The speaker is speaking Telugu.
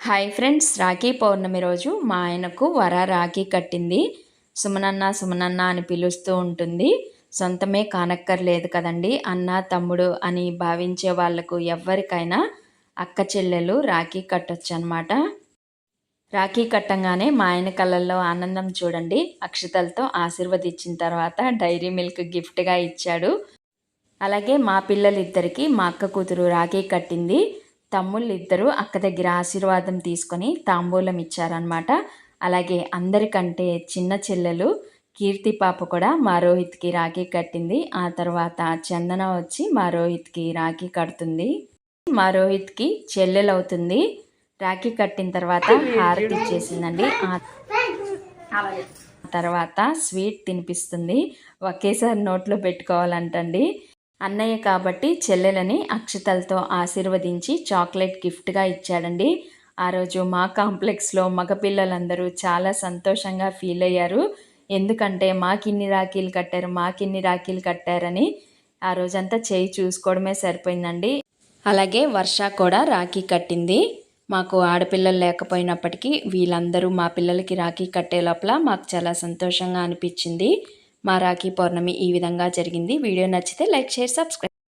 హాయ్ ఫ్రెండ్స్ రాఖీ పౌర్ణమి రోజు మా ఆయనకు వర రాఖీ కట్టింది. సుమనన్న సుమనన్న అని పిలుస్తూ ఉంటుంది. సొంతమే కానక్కర్లేదు కదండి. అన్న తమ్ముడు అని భావించే వాళ్ళకు ఎవరికైనా అక్క చెల్లెలు రాఖీ కట్టొచ్చు అనమాట రాఖీ కట్టంగానే మా ఆయన కళ్ళల్లో ఆనందం చూడండి. అక్షతలతో ఆశీర్వదించిన తర్వాత డైరీ మిల్క్ గిఫ్ట్గా ఇచ్చాడు. అలాగే మా పిల్లలిద్దరికీ మా అక్క కూతురు రాఖీ కట్టింది. తమ్ముళ్ళు ఇద్దరు అక్క దగ్గర ఆశీర్వాదం తీసుకొని తాంబూలం ఇచ్చారనమాట అలాగే అందరికంటే చిన్న చెల్లెలు కీర్తి పాప కూడా మా రోహిత్కి రాఖీ కట్టింది. ఆ తర్వాత చందన వచ్చి మా రోహిత్కి రాఖీ కడుతుంది. మా రోహిత్కి చెల్లెలు అవుతుంది రాఖీ కట్టిన తర్వాత హారతి ఇచ్చేసిందండి. ఆ తర్వాత స్వీట్ తినిపిస్తుంది. ఒకేసారి నోట్లో పెట్టుకోవాలంటండి. అన్నయ్య కాబట్టి చెల్లెలని అక్షతలతో ఆశీర్వదించి చాక్లెట్ గిఫ్ట్గా ఇచ్చాడండి. ఆ రోజు మా కాంప్లెక్స్లో మగపిల్లలందరూ చాలా సంతోషంగా ఫీల్ అయ్యారు. ఎందుకంటే మాకిన్ని రాఖీలు కట్టారు మాకిన్ని రాఖీలు కట్టారని ఆ రోజంతా చేయి చూసుకోవడమే సరిపోయిందండి. అలాగే వర్ష కూడా రాఖీ కట్టింది. మాకు ఆడపిల్లలు లేకపోయినప్పటికీ వీళ్ళందరూ మా పిల్లలకి రాఖీ కట్టే లోపల మాకు చాలా సంతోషంగా అనిపించింది. మా రాఖీ పౌర్ణమి ఈ విధంగా జరిగింది. వీడియో నచ్చితే లైక్ షేర్ సబ్స్క్రైబ్